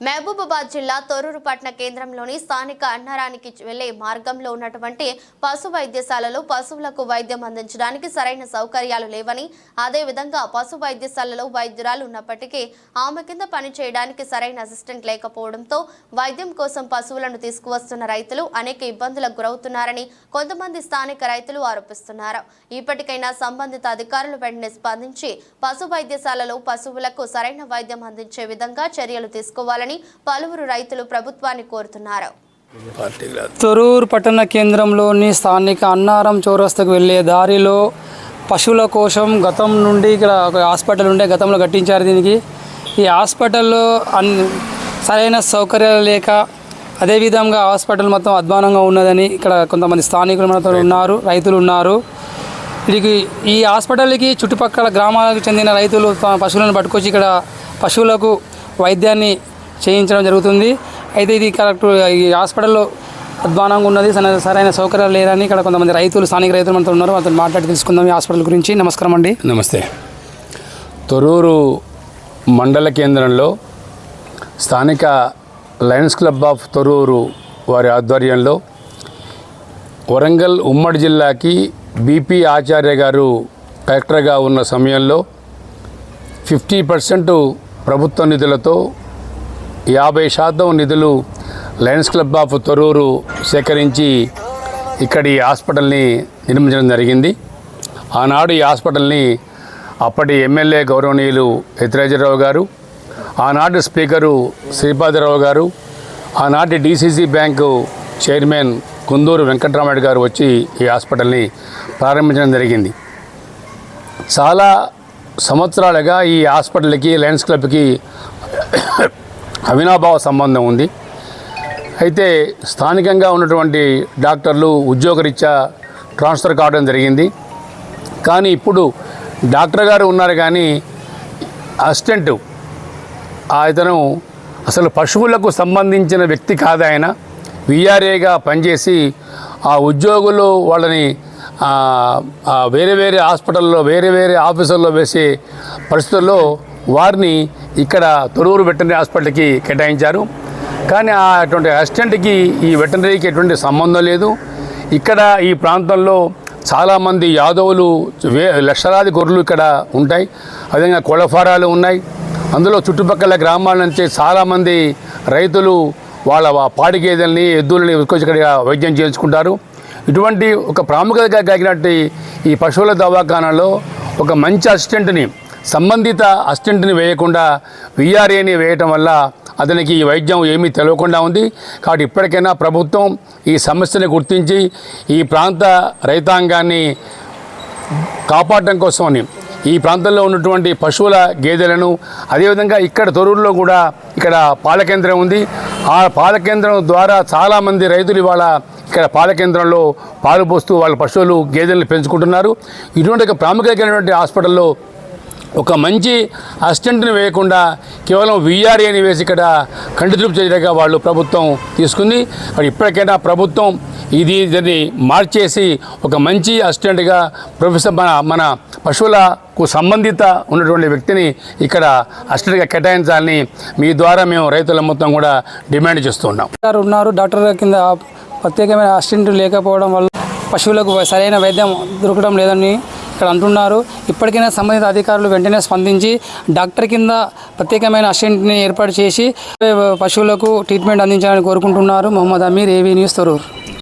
మహబూబాబాద్ జిల్లా తొరూరుపట్న పట్టణ కేంద్రంలోని స్థానిక అన్నారానికి వెళ్ళే మార్గంలో ఉన్నటువంటి పశు వైద్యశాలలో పశువులకు వైద్యం అందించడానికి సరైన సౌకర్యాలు లేవని అదేవిధంగా పశు వైద్యశాలలో వైద్యురాలు ఉన్నప్పటికీ ఆమె కింద పని చేయడానికి సరైన అసిస్టెంట్ లేకపోవడంతో వైద్యం కోసం పశువులను తీసుకువస్తున్న రైతులు అనేక ఇబ్బందులకు గురవుతున్నారని కొంతమంది స్థానిక రైతులు ఆరోపిస్తున్నారు. ఇప్పటికైనా సంబంధిత అధికారులు వెంటనే స్పందించి పశు వైద్యశాలలో పశువులకు సరైన వైద్యం అందించే విధంగా చర్యలు తీసుకోవాలని పలువురు రైతులు ప్రభుత్వాన్ని కోరుతున్నారు. తొరూరు పట్టణ కేంద్రంలోని స్థానిక అన్నారం చౌరస్తకు వెళ్ళే దారిలో పశువుల కోసం గతం నుండి ఇక్కడ ఒక హాస్పిటల్ ఉండే గతంలో కట్టించారు దీనికి. ఈ హాస్పిటల్లో అన్ సరైన సౌకర్యాలు లేక అదేవిధంగా హాస్పిటల్ మొత్తం అధ్వానంగా ఉన్నదని ఇక్కడ కొంతమంది స్థానికులు మనతో ఉన్నారు రైతులు ఉన్నారు. వీరికి ఈ హాస్పిటల్కి చుట్టుపక్కల గ్రామాలకు చెందిన రైతులు తమ పశువులను పట్టుకొచ్చి ఇక్కడ పశువులకు వైద్యాన్ని చేయించడం జరుగుతుంది. అయితే ఇది కరెక్ట్ ఈ హాస్పిటల్లో అధ్వానంగా ఉన్నది. సరైన- సరైన సౌకర్యాలు లేదని ఇక్కడ కొంతమంది రైతులు స్థానిక రైతులు మనతో ఉన్నారు. వాళ్ళతో మాట్లాడి తెలుసుకుందాం ఈ హాస్పిటల్ గురించి. నమస్కారం అండి. నమస్తే. తొరూరు మండల కేంద్రంలో స్థానిక లయన్స్ క్లబ్ ఆఫ్ తొరూరు వారి ఆధ్వర్యంలో వరంగల్ ఉమ్మడి జిల్లాకి బీపీ ఆచార్య గారు కలెక్టర్గా ఉన్న సమయంలో ఫిఫ్టీ పర్సెంట్ ప్రభుత్వ నిధులతో యాభై శాతం నిధులు లయన్స్ క్లబ్ ఆఫ్ తొరూరు సేకరించి ఇక్కడి హాస్పిటల్ని నిర్మించడం జరిగింది. ఆనాడు ఈ హాస్పిటల్ని అప్పటి ఎమ్మెల్యే గౌరవనీయులు యతిరాజరావు గారు ఆనాటి స్పీకరు శ్రీపాదరావు గారు ఆనాటి DCC bank chairman Kunduru Venkataramareddy గారు వచ్చి ఈ హాస్పిటల్ని ప్రారంభించడం జరిగింది. చాలా సంవత్సరాలుగా ఈ హాస్పిటల్కి లయన్స్ క్లబ్కి అవినాభావ సంబంధం ఉంది. అయితే స్థానికంగా ఉన్నటువంటి డాక్టర్లు ఉద్యోగరీత్యా ట్రాన్స్ఫర్ కావడం జరిగింది. కానీ ఇప్పుడు డాక్టర్ గారు ఉన్నారు కానీ అసిస్టెంట్ ఇతను అసలు పశువులకు సంబంధించిన వ్యక్తి కాదు ఆయన. విఆర్ఏగా పనిచేసి ఆ ఉద్యోగులు వాళ్ళని వేరే వేరే హాస్పిటల్లో వేరే వేరే ఆఫీసుల్లో వేసే పరిస్థితుల్లో వారిని ఇక్కడ తొరూరు వెటనరీ హాస్పిటల్కి కేటాయించారు. కానీ ఆ అటువంటి అసిస్టెంట్కి ఈ వెటనరీకి ఎటువంటి సంబంధం లేదు. ఇక్కడ ఈ ప్రాంతంలో చాలామంది యాదవులు వే లక్షలాది గొర్రెలు ఇక్కడ ఉంటాయి. అదేవిధంగా కోళ్ళ ఉన్నాయి. అందులో చుట్టుపక్కల గ్రామాల నుంచి చాలామంది రైతులు వాళ్ళ పాడి గేదెల్ని ఎద్దులని ఇక్కడ వైద్యం చేయించుకుంటారు. ఇటువంటి ఒక ప్రాముఖ్యత కలిగినట్టు ఈ పశువుల దవాఖానాలో ఒక మంచి అసిస్టెంట్ని సంబంధిత అసిస్టెంట్ని వేయకుండా విఆర్ఏని వేయటం వల్ల అతనికి ఈ వైద్యం ఏమీ తెలియకుండా ఉంది. కాబట్టి ఇప్పటికైనా ప్రభుత్వం ఈ సమస్యని గుర్తించి ఈ ప్రాంత రైతాంగాన్ని కాపాడటం కోసమని ఈ ప్రాంతంలో ఉన్నటువంటి పశువుల గేదెలను అదేవిధంగా ఇక్కడ తొరూరులో కూడా ఇక్కడ పాల కేంద్రం ఉంది. ఆ పాల కేంద్రం ద్వారా చాలామంది రైతులు ఇవాళ ఇక్కడ పాల కేంద్రంలో పాలు పోస్తూ వాళ్ళ పశువులు గేదెలను పెంచుకుంటున్నారు. ఇటువంటి ప్రాముఖ్యమైనటువంటి హాస్పిటల్లో ఒక మంచి అసిస్టెంట్ని వేయకుండా కేవలం విఆర్ఏని వేసి ఇక్కడ కంటి చర్యగా వాళ్ళు ప్రభుత్వం తీసుకుంది. మరి ఇప్పటికైనా ప్రభుత్వం ఇది దీన్ని మార్చేసి ఒక మంచి అసిస్టెంట్గా ప్రొఫెసర్ మన మన పశువులకు సంబంధిత ఉన్నటువంటి వ్యక్తిని ఇక్కడ అసిస్టెంట్గా కేటాయించాలని మీ ద్వారా మేము రైతుల మొత్తం కూడా డిమాండ్ చేస్తున్నాం గారు ఉన్నారు డాక్టర్ కింద ప్రత్యేకమైన అసిస్టెంట్ లేకపోవడం వల్ల పశువులకు సరైన వైద్యం దొరకడం లేదని ఇక్కడ అంటున్నారు. ఇప్పటికైనా సంబంధిత అధికారులు వెంటనే స్పందించి డాక్టర్ కింద ప్రత్యేకమైన అసిస్టెంట్ని ఏర్పాటు చేసి పశువులకు ట్రీట్మెంట్ అందించాలని కోరుకుంటున్నారు. Mohammed Aamir AV news Tharoor.